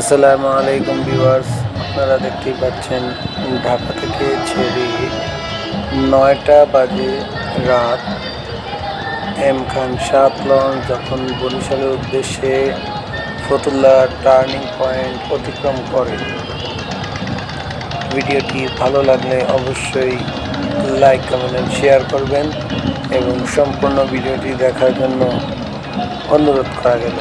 আসসালামু আলাইকুম ভিউয়ার্স, আপনারা দেখতেই পাচ্ছেন ঢাকা থেকে ছেড়ে নয়টা বাজে রাত। এম খান সাত লঞ্চ যখন বরিশালের উদ্দেশ্যে ফতুল্লা টার্নিং পয়েন্ট অতিক্রম করে। ভিডিওটি ভালো লাগলে অবশ্যই লাইক, কমেন্ট শেয়ার করবেন এবং সম্পূর্ণ ভিডিওটি দেখার জন্য অনুরোধ করা গেল।